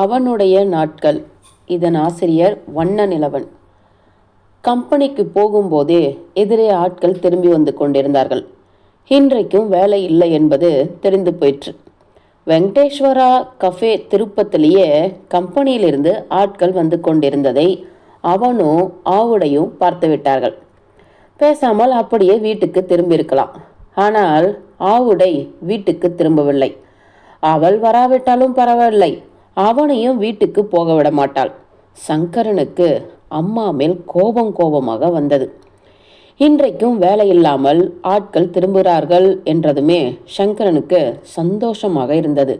அவனுடைய நாட்கள். இதன் ஆசிரியர் வண்ண நிலவன் கம்பெனிக்கு போகும்போதே எதிரே ஆட்கள் திரும்பி வந்து கொண்டிருந்தார்கள். இன்றைக்கும் வேலை இல்லை என்பது தெரிந்து போயிற்று. வெங்கடேஸ்வரா கஃபே திருப்பத்திலேயே கம்பெனியிலிருந்து ஆட்கள் வந்து கொண்டிருந்ததை அவனும் ஆவுடையும் பார்த்து விட்டார்கள். பேசாமல் அப்படியே வீட்டுக்கு திரும்பியிருக்கலாம் ஆனால் ஆவுடை வீட்டுக்கு திரும்பவில்லை. அவள் வராவிட்டாலும் பரவாயில்லை. அவனையும் வீட்டுக்கு போக விட மாட்டாள் சங்கரனுக்கு அம்மா மேல் கோபம் கோபமாக வந்தது. இன்றைக்கும் வேலை இல்லாமல் ஆட்கள் திரும்புகிறார்கள் என்றதுமே சங்கரனுக்கு சந்தோஷமாக இருந்தது.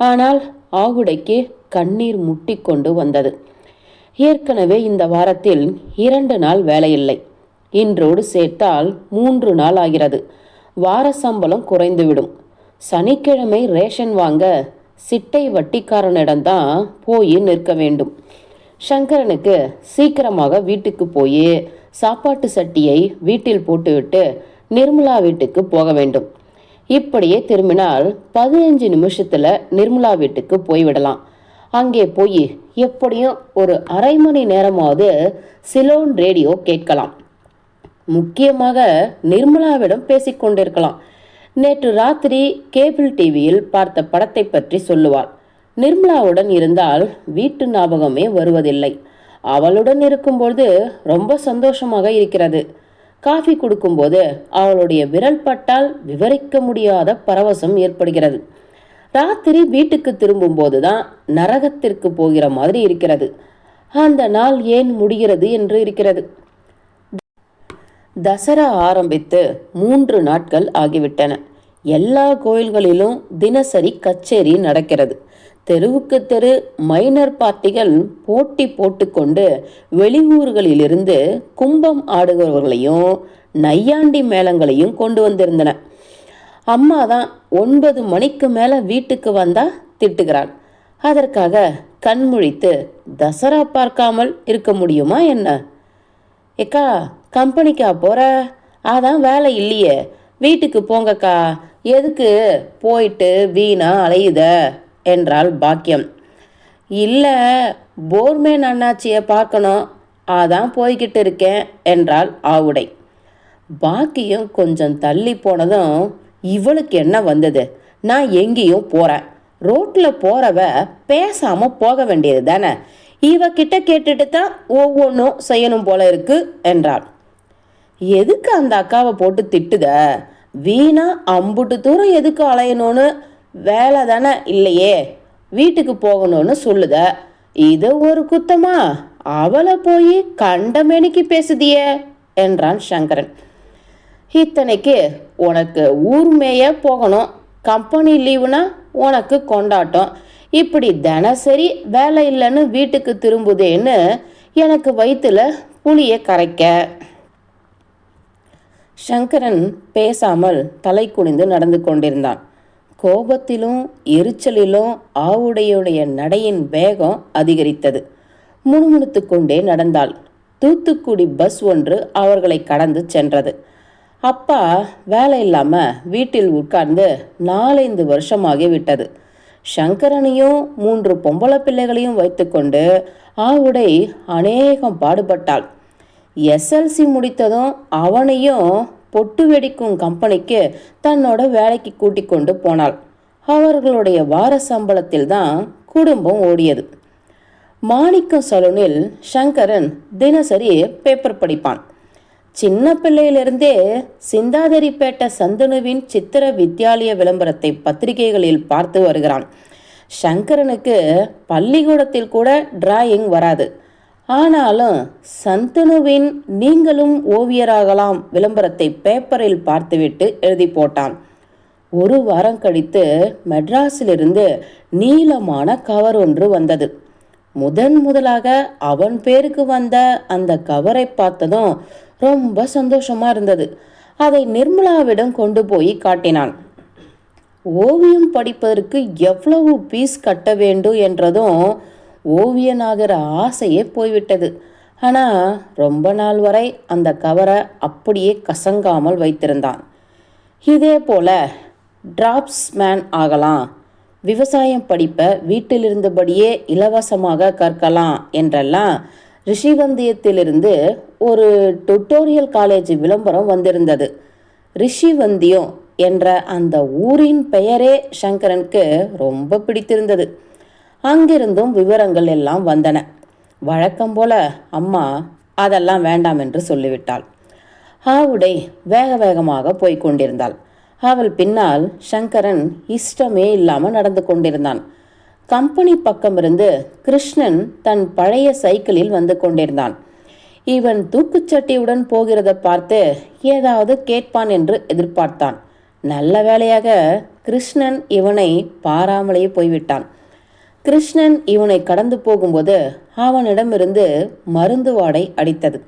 ஆனால் ஆகுடைக்கு கண்ணீர் முட்டிக்கொண்டு வந்தது. ஏற்கனவே இந்த வாரத்தில் இரண்டு நாள் வேலையில்லை. இன்றோடு சேர்த்தால் மூன்று நாள் ஆகிறது. வார சம்பளம் குறைந்துவிடும். சனிக்கிழமை ரேஷன் வாங்க சிட்டை வட்டிக்காரனிடம்தான் போய் நிற்க வேண்டும். சங்கரனுக்கு சீக்கிரமாக வீட்டுக்கு போய் சாப்பாட்டு சட்டியை வீட்டில் போட்டுவிட்டு நிர்மலா வீட்டுக்கு போக வேண்டும். இப்படியே திரும்பினால் பதினஞ்சு நிமிஷத்துல நிர்மலா வீட்டுக்கு போய்விடலாம். அங்கே போய் எப்படியும் ஒரு அரை மணி நேரமாவது சிலோன் ரேடியோ கேட்கலாம். முக்கியமாக நிர்மலாவிடம் பேசிக்கொண்டிருக்கலாம். நேற்று ராத்திரி கேபிள் டிவியில் பார்த்த படத்தை பற்றி சொல்லுவாள். நிர்மலாவுடன் இருந்தால் வீட்டு ஞாபகமே வருவதில்லை. அவளுடன் இருக்கும்பொழுது ரொம்ப சந்தோஷமாக இருக்கிறது. காஃபி கொடுக்கும்போது அவளுடைய விரல் பட்டால் விவரிக்க முடியாத பரவசம் ஏற்படுகிறது. ராத்திரி வீட்டுக்கு திரும்பும்போது தான் நரகத்திற்கு போகிற மாதிரி இருக்கிறது. அந்த நாள் ஏன் முடிகிறது என்று இருக்கிறது. தசரா ஆரம்பித்து மூன்று நாட்கள் ஆகிவிட்டன. எல்லா கோயில்களிலும் தினசரி கச்சேரி நடக்கிறது. தெருவுக்கு தெரு மைனர் பார்ட்டிகள் போட்டி போட்டுக்கொண்டு வெளியூர்களிலிருந்து கும்பம் ஆடுகிறவர்களையும் நையாண்டி மேளங்களையும் கொண்டு வந்திருந்தன. அம்மா தான் ஒன்பது மணிக்கு மேலே வீட்டுக்கு வந்தா திட்டுகிறாள். அதற்காக கண்முழித்து தசரா பார்க்காமல் இருக்க முடியுமா என்ன? ஏக்கா கம்பெனிக்கா போற? அதான் வேலை இல்லையே. வீட்டுக்கு போங்கக்கா. எதுக்கு போயிட்டு வீணா அலையுத? என்றாள் பாக்கியம். இல்லை போர்மேன் அண்ணாச்சியை பார்க்கணும். அதான் போய்கிட்டு இருக்கேன் என்றாள் ஆவுடை. பாக்கியம் கொஞ்சம் தள்ளி போனதும் இவளுக்கு என்ன வந்தது? நான் எங்கேயும் போகிறேன் ரோட்டில் போகிறவ பேசாமல் போக வேண்டியது தானே இவகிட்ட கேட்டுட்டு தான் ஒவ்வொன்றும் செய்யணும் போல இருக்கு என்றாள். எதுக்கு அந்த அக்காவை போட்டு திட்டுத? வீணா அம்புட்டு தூரம் எதுக்கு அலையணும்னு வேலை தானே இல்லையே. வீட்டுக்கு போகணும்னு சொல்லுத. இது ஒரு குத்தமா? அவளை போய் கண்டமேனிக்கு பேசுதியே என்றான் சங்கரன். இத்தனைக்கு உனக்கு ஊர் மேய போகணும். கம்பெனி லீவுனா உனக்கு கொண்டாட்டம். இப்படி தினசரி வேலை இல்லைன்னு வீட்டுக்கு திரும்புதேன்னு எனக்கு வயிற்றுல புளியை கரைக்க. சங்கரன் பேசாமல் தலை குனிந்து நடந்து கொண்டிருந்தான். கோபத்திலும் எரிச்சலிலும் ஆவுடையுடைய நடையின் வேகம் அதிகரித்தது. முணுமுணுத்து கொண்டே நடந்தாள். தூத்துக்குடி பஸ் ஒன்று அவர்களை கடந்து சென்றது. அப்பா வேலை இல்லாமல் வீட்டில் உட்கார்ந்து நாலைந்து வருஷமாகி விட்டது. சங்கரனையும் மூன்று பொம்பளை பிள்ளைகளையும் வைத்துக்கொண்டு ஆவுடை அநேகம் பாடுபட்டாள். எஸ்எல்சி முடித்ததும் அவனையும் பொட்டு வெடிக்கும் கம்பெனிக்கு தன்னோட வேலைக்கு கூட்டிக் கொண்டு போனாள். அவர்களுடைய வார சம்பளத்தில் தான் குடும்பம் ஓடியது. மாணிக்கம் சலூனில் சங்கரன் தினசரி பேப்பர் படிப்பான். சின்ன பிள்ளையிலிருந்தே சிந்தாதரிப்பேட்டை சந்தனுவின் சித்திர வித்யாலய விளம்பரத்தை பத்திரிகைகளில் பார்த்து வருகிறான். சங்கரனுக்கு பள்ளிக்கூடத்தில் கூட டிராயிங் வராது. ஆனாலும் சந்தனுவின் நீங்களும் ஓவியராகலாம் விளம்பரத்தை பேப்பரில் பார்த்துவிட்டு எழுதி போட்டான். ஒரு வாரம் கழித்து மெட்ராஸிலிருந்து நீளமான கவர் ஒன்று வந்தது. முதன் முதலாக அவன் பேருக்கு வந்த அந்த கவரை பார்த்ததும் ரொம்ப சந்தோஷமா இருந்தது. அதை நிர்மலாவிடம் கொண்டு போய் காட்டினான். ஓவியம் படிப்பதற்கு எவ்வளவு பீஸ் கட்ட வேண்டும் என்றதும் ஓவியனாகிற ஆசையே போய்விட்டது. ஆனால் ரொம்ப நாள் வரை அந்த கவரை அப்படியே கசங்காமல் வைத்திருந்தான். இதே போல டிராப்ஸ் மேன் ஆகலாம் விவசாயம் படிப்பை வீட்டிலிருந்தபடியே இலவசமாக கற்கலாம் என்றெல்லாம் ரிஷிவந்தியத்திலிருந்து ஒரு டுட்டோரியல் காலேஜ் விளம்பரம் வந்திருந்தது. ரிஷிவந்தியம் என்ற அந்த ஊரின் பெயரே சங்கரனுக்கு ரொம்ப பிடித்திருந்தது. அங்கிருந்தும் விவரங்கள் எல்லாம் வந்தன. வழக்கம் போல அம்மா அதெல்லாம் வேண்டாம் என்று சொல்லிவிட்டாள். ஆவுடை வேக வேகமாக போய்க் கொண்டிருந்தாள். அவள் பின்னால் சங்கரன் இஷ்டமே இல்லாமல் நடந்து கொண்டிருந்தான். கம்பெனி பக்கமிருந்து கிருஷ்ணன் தன் பழைய சைக்கிளில் வந்து கொண்டிருந்தான். இவன் தூக்குச்சட்டியுடன் போகிறத பார்த்து ஏதாவது கேட்பான் என்று எதிர்பார்த்தான். நல்ல வேளையாக கிருஷ்ணன் இவனை பாராமலேயே போய்விட்டான். கிருஷ்ணன் இவனை கடந்து போகும்போது அவனிடமிருந்து மருந்து வாடை அடித்தது.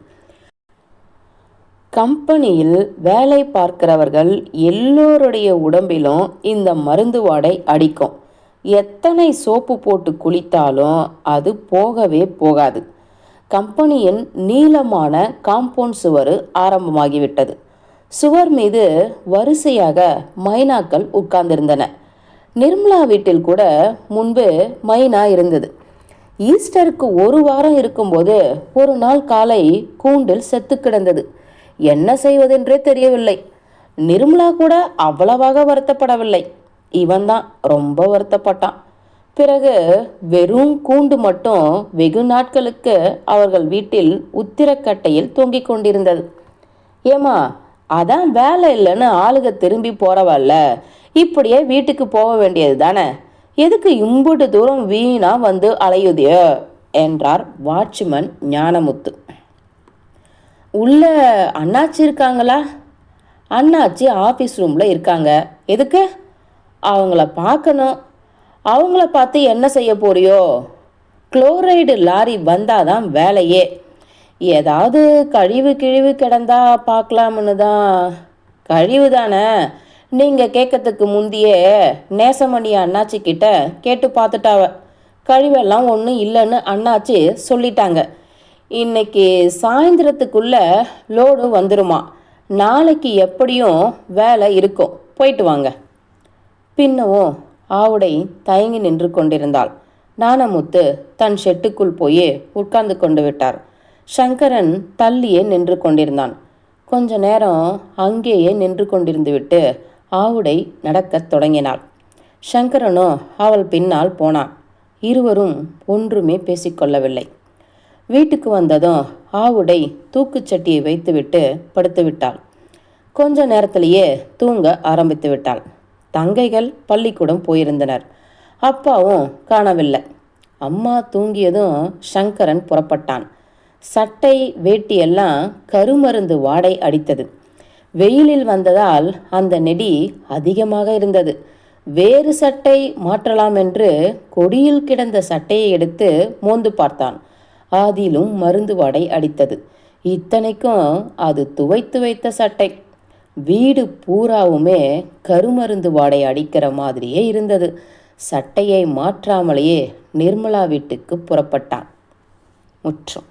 கம்பெனியில் வேலை பார்க்கிறவர்கள் எல்லோருடைய உடம்பிலும் இந்த மருந்து வாடை அடிக்கும். எத்தனை சோப்பு போட்டு குளித்தாலும் அது போகவே போகாது. கம்பெனியின் நீளமான காம்பவுண்ட் சுவர் ஆரம்பமாகிவிட்டது. சுவர் மீது வரிசையாக மைனாக்கள் உட்கார்ந்திருந்தன. நிர்மலா வீட்டில் கூட முன்பு மைனா இருந்தது. ஈஸ்டருக்கு ஒரு வாரம் இருக்கும்போது ஒரு நாள் காலை கூண்டில் செத்து கிடந்தது. என்ன செய்வதென்றே தெரியவில்லை. நிர்மலா கூட அவ்வளவாக வருத்தப்படவில்லை. இவன்தான் ரொம்ப வருத்தப்பட்டான். பிறகு வெறும் கூண்டு மட்டும் வெகு நாட்களுக்கு அவர்கள் வீட்டில் உத்திரக்கட்டையில் தொங்கிக் கொண்டிருந்தது. ஏமா அதான் வேலை இல்லைன்னு ஆளுக திரும்பி போறவல்ல. இப்படியே வீட்டுக்கு போக வேண்டியது தானே? எதுக்கு இம்புட்டு தூரம் வீணா வந்து அலையுதியோ என்றார் வாட்ச்மேன் ஞானமுத்து. உள்ள அண்ணாச்சி இருக்காங்களா? அண்ணாச்சி ஆஃபீஸ் ரூமில் இருக்காங்க. எதுக்கு? அவங்கள பார்க்கணும். அவங்கள பார்த்து என்ன செய்ய போறியோ? குளோரைடு லாரி வந்தாதான் வேலையே. ஏதாவது கழிவு கிழிவு கிடந்தா பார்க்கலாம்னு தான் கழிவு தானே நீங்கள் கேட்கறதுக்கு முந்தியே நேசமணி அண்ணாச்சி கிட்ட கேட்டு பார்த்துட்டாவ. கழிவெல்லாம் ஒன்றும் இல்லைன்னு அண்ணாச்சி சொல்லிட்டாங்க. இன்னைக்கு சாயந்தரத்துக்குள்ளே லோடு வந்துருமா. நாளைக்கு எப்படியும் வேலை இருக்கும். போயிட்டு வாங்க. பின்னவும் ஆவுடை தயங்கி நின்று கொண்டிருந்தாள். நாணமுத்து தன் ஷெட்டுக்குள் போய் உட்கார்ந்து கொண்டு விட்டார். சங்கரன் தள்ளியே நின்று கொண்டிருந்தான். கொஞ்ச நேரம் அங்கேயே நின்று கொண்டிருந்து விட்டு ஆவுடை நடக்கத் தொடங்கினாள். சங்கரனோ அவள் பின்னால் போனான். இருவரும் ஒன்றுமே பேசிக்கொள்ளவில்லை வீட்டுக்கு வந்ததும் ஆவுடை தூக்குச்சட்டியை வைத்துவிட்டு படுத்துவிட்டாள். கொஞ்ச நேரத்திலேயே தூங்க ஆரம்பித்து விட்டாள். தங்கைகள் பள்ளிக்கூடம் போயிருந்தனர். அப்பாவும் காணவில்லை. அம்மா தூங்கியதும் சங்கரன் புறப்பட்டான். சட்டை வேட்டியெல்லாம் கருமருந்து வாடை அடித்தது. வெயிலில் வந்ததால் அந்த நெடி அதிகமாக இருந்தது. வேறு சட்டை மாற்றலாம் என்று கொடியில் கிடந்த சட்டையை எடுத்து மோந்து பார்த்தான். அதிலும் மருந்து வாடை அடித்தது. இத்தனைக்கும் அது துவைத்து வைத்த சட்டை. வீடு பூராவுமே கருமருந்து வாடை அடிக்கிற மாதிரியே இருந்தது. சட்டையை மாற்றாமலேயே நிர்மலா வீட்டுக்கு புறப்பட்டான். முற்றும்.